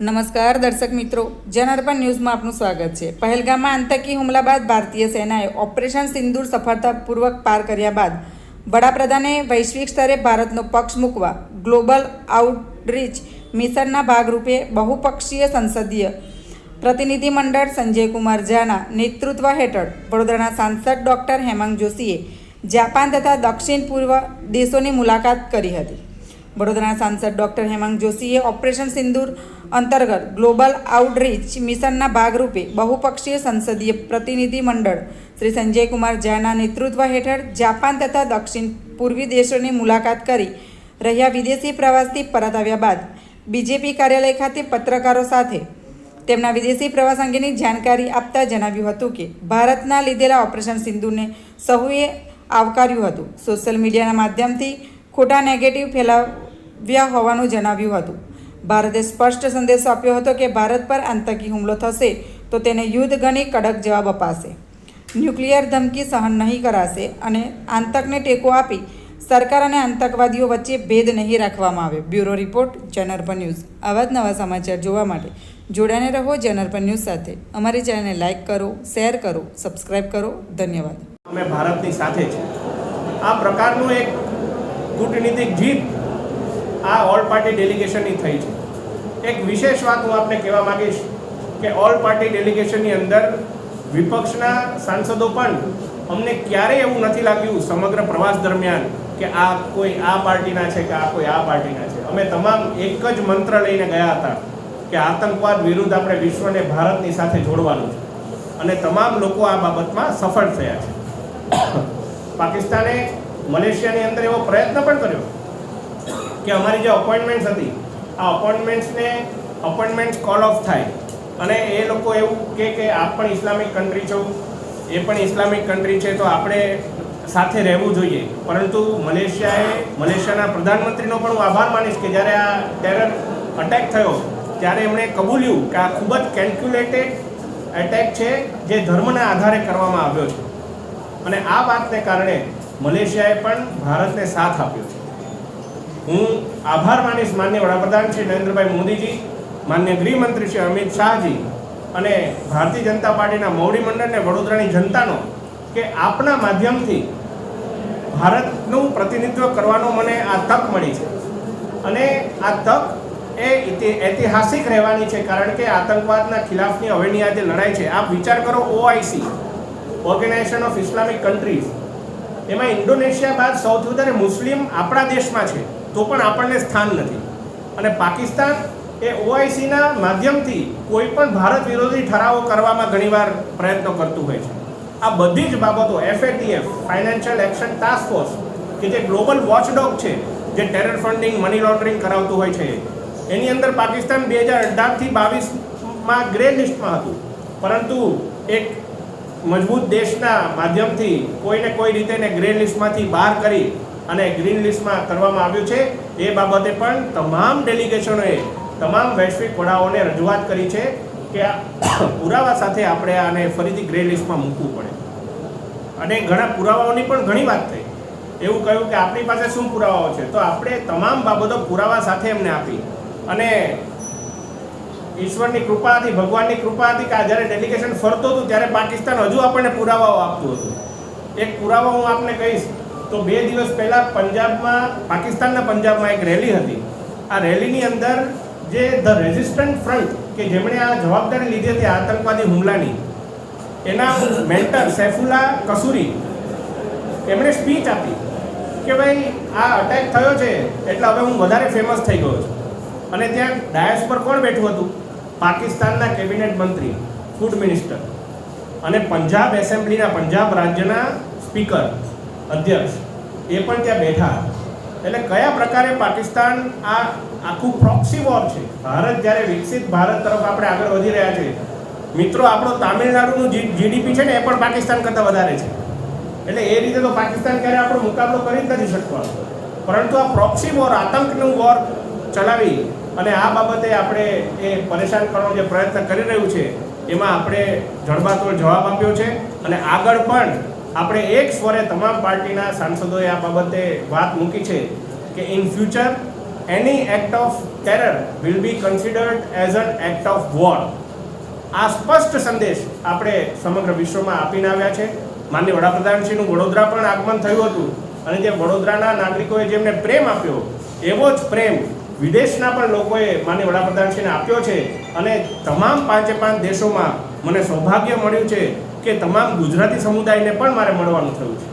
નમસ્કાર દર્શક મિત્રો, જનાર્પણ ન્યૂઝમાં આપનું સ્વાગત છે. પહેલગામમાં આતંકી હુમલા બાદ ભારતીય સેનાએ ઓપરેશન સિંદૂર સફળતાપૂર્વક પાર કર્યા બાદ વડાપ્રધાને વૈશ્વિક સ્તરે ભારતનો પક્ષ મૂકવા ગ્લોબલ આઉટરીચ મિશનના ભાગરૂપે બહુપક્ષીય સંસદીય પ્રતિનિધિમંડળ સંજય કુમાર ઝાના નેતૃત્વ હેઠળ વડોદરાના સાંસદ ડૉક્ટર હેમાંગ જોશીએ જાપાન તથા દક્ષિણ પૂર્વ દેશોની મુલાકાત કરી હતી. વડોદરાના સાંસદ ડૉક્ટર હેમંત જોશીએ ઓપરેશન સિંદૂર અંતર્ગત ગ્લોબલ આઉટરીચ મિશનના ભાગરૂપે બહુપક્ષીય સંસદીય પ્રતિનિધિ મંડળ શ્રી સંજય કુમાર ઝાના નેતૃત્વ હેઠળ જાપાન તથા દક્ષિણ પૂર્વી દેશોની મુલાકાત કરી રહ્યા વિદેશી પ્રવાસથી પરત આવ્યા બાદ બીજેપી કાર્યાલય ખાતે પત્રકારો સાથે તેમના વિદેશી પ્રવાસ અંગેની જાણકારી આપતા જણાવ્યું હતું કે ભારતના લીધેલા ઓપરેશન સિંધુને સહુએ આવકાર્યું હતું. સોશિયલ મીડિયાના માધ્યમથી ખોટા નેગેટિવ ફેલાવ્યા હોવાનું જણાવ્યું હતું. ભારતે સ્પષ્ટ સંદેશો આપ્યો હતો કે ભારત પર આતંકી હુમલો થશે તો તેને યુદ્ધ ગણી કડક જવાબ અપાશે. ન્યુક્લિયર ધમકી સહન નહીં કરાશે અને આતંકને ટેકો આપી સરકાર અને આતંકવાદીઓ વચ્ચે ભેદ નહીં રાખવામાં આવે. બ્યુરો રિપોર્ટ જનરપન ન્યૂઝ. આવા જ નવા સમાચાર જોવા માટે જોડાને રહો જનરપન ન્યૂઝ સાથે. અમારી ચેનલને લાઇક કરો, શેર કરો, સબસ્ક્રાઇબ કરો. ધન્યવાદ. અમે ભારતની સાથે છે આ પ્રકારનું એક કૂટનીતિક જીત આ ઓલ પાર્ટી ડેલિગેશનની થઈ છે. એક વિશેષ વાત હું આપને કહેવા માંગીશ કે ઓલ પાર્ટી ડેલિગેશનની અંદર વિપક્ષના સાંસદો પણ અમને ક્યારેય એવું નથી લાગ્યું સમગ્ર પ્રવાસ દરમિયાન કે આ કોઈ આ પાર્ટીના છે કે આ કોઈ આ પાર્ટીના છે. અમે તમામ એક જ મંત્ર લઈને ગયા હતા કે આતંકવાદ વિરુદ્ધ આપણે વિશ્વને ભારતની સાથે જોડવાનું છે. અને તમામ લોકો આ બાબતમાં સફળ થયા છે. પાકિસ્તાને મલેશિયાની અંદર એવો પ્રયત્ન પણ કર્યો કે અમારી જે અપોઇન્ટમેન્ટ્સ હતી, આ અપોઇન્ટમેન્ટ્સને અપોઇન્ટમેન્ટ્સ કોલ ઓફ થાય. અને એ લોકો એવું કે કે આ પણ ઇસ્લામિક કન્ટ્રી છો, એ પણ ઇસ્લામિક કન્ટ્રી છે, તો આપણે સાથે રહેવું જોઈએ. પરંતુ મલેશિયાએ, મલેશિયાના પ્રધાનમંત્રીનો પણ હું આભાર માનીશ કે જ્યારે આ ટેરર અટેક થયો, ત્યારે એમણે કબૂલ્યું કે આ ખૂબ જ કેલ્ક્યુલેટેડ એટેક છે, જે ધર્મના આધારે કરવામાં આવ્યો છે. અને આ વાતને કારણે મલેશિયાએ પણ ભારતને સાથ આપ્યો છે. હું આભાર માનીશ માન્ય વડાપ્રધાન શ્રી નરેન્દ્રભાઈ મોદીજી, માન્ય ગૃહમંત્રી શ્રી અમિત શાહજી અને ભારતીય જનતા પાર્ટીના મોવડી મંડળને વડોદરાની જનતાનો કે આપના માધ્યમથી ભારતનું પ્રતિનિધિત્વ કરવાનો મને આ તક મળી છે. અને આ તક એ ઐતિહાસિક રહેવાની છે કારણ કે આતંકવાદના ખિલાફની હવેની આ જે લડાઈ છે. આપ વિચાર કરો OIC organisation of Islamic countries એમાં ઇન્ડોનેશિયા બાદ સૌથી વધારે મુસ્લિમ આપણા દેશમાં છે, તો પણ આપણને સ્થાન નથી. અને પાકિસ્તાન એ ઓઆઈસીના માધ્યમથી કોઈ પણ ભારત વિરોધી ઠરાવો કરવામાં ઘણીવાર પ્રયત્નો કરતું હોય છે. આ બધી જ બાબતો, FATF, financial action task force, કે જે ગ્લોબલ વોચડોગ છે, જે ટેરર ફંડિંગ, મની લોન્ડરિંગ કરાવતું હોય છે, એની અંદર પાકિસ્તાન બે હજાર અઢારથી બાવીસમાં ગ્રે લિસ્ટમાં હતું. પરંતુ એક મજબૂત દેશના માધ્યમથી કોઈને કોઈ રીતે એને ગ્રે લિસ્ટમાંથી બહાર કરી અને ગ્રીન લિસ્ટમાં કરવામાં આવ્યું છે, એ બાબતે પણ તમામ ડેલિગેશનોએ તમામ વૈશ્વિક વડાઓને રજૂઆત કરી છે કે પુરાવા સાથે આપણે આને ફરીથી ગ્રે લિસ્ટમાં મૂકવું પડે. અને ઘણા પુરાવાઓની પણ ઘણી વાત થઈ. એવું કહ્યું કે આપણી પાસે શું પુરાવાઓ છે? તો આપણે તમામ બાબતો પુરાવા સાથે એમને આપી. અને ઈશ્વરની કૃપાથી, ભગવાનની કૃપાથી કે જ્યારે ડેલિગેશન ફરતો હતું, ત્યારે પાકિસ્તાન હજુ આપણને પુરાવાઓ આપતું હતું. એક પુરાવો હું આપને કહીશ, તો બે દિવસ પહેલાં પંજાબમાં, પાકિસ્તાનના પંજાબમાં એક રેલી હતી. આ રેલીની અંદર જે ધ રેઝિસ્ટન્ટ ફ્રન્ટ કે જેમણે આ જવાબદારી લીધી હતી આતંકવાદી હુમલાની, એના મેન્ટર સૈફુલ્લા કસૂરી, એમણે સ્પીચ આપી કે ભાઈ, આ અટેક થયો છે, એટલે હવે હું વધારે ફેમસ થઈ ગયો છું. અને ત્યાં ડાયસ પર કોણ બેઠું હતું? પાકિસ્તાનના કેબિનેટ મંત્રી, ફૂડ મિનિસ્ટર અને પંજાબ એસેમ્બલીના પંજાબ રાજ્યના સ્પીકર, અધ્યક્ષ, એ પણ ત્યાં બેઠા. એટલે કયા પ્રકારે પાકિસ્તાન આ આખું પ્રોક્સી વોર છે? ભારત જ્યારે વિકસિત ભારત તરફ આપણે આગળ વધી રહ્યા છે, મિત્રો, આપણો તામિલનાડુનું જીડીપી છે ને, એ પણ પાકિસ્તાન કરતાં વધારે છે. એટલે એ રીતે તો પાકિસ્તાન ક્યારે આપણો મુકાબલો કરી જ નથી શકવાનો પરંતુ આ પ્રોક્સી વોર આતંકનું વોર ચલાવી અને આ બાબતે આપણે એ પરેશાન કરવાનો જે પ્રયત્ન કરી રહ્યું છે, એમાં આપણે જડબાતોડ જવાબ આપ્યો છે અને આગળ પણ આપણે એક સ્વરે તમામ પાર્ટીના સાંસદોએ આ બાબતે વાત મૂકી છે કે in future any act of terror will be considered as an act of war આ સ્પષ્ટ સંદેશ આપણે સમગ્ર વિશ્વમાં આપીને આવ્યા છે. માન્ય વડાપ્રધાનશ્રીનું વડોદરા પણ આગમન થયું હતું અને જે વડોદરાના નાગરિકોએ જેમને પ્રેમ આપ્યો, એવો જ પ્રેમ વિદેશના પણ લોકોએ માન્ય વડાપ્રધાનશ્રીને આપ્યો છે. અને તમામ પાંચે પાંચ દેશોમાં મને સૌભાગ્ય મળ્યું છે કે તમામ ગુજરાતી સમુદાયને પણ મારે મળવાનું થયું છે.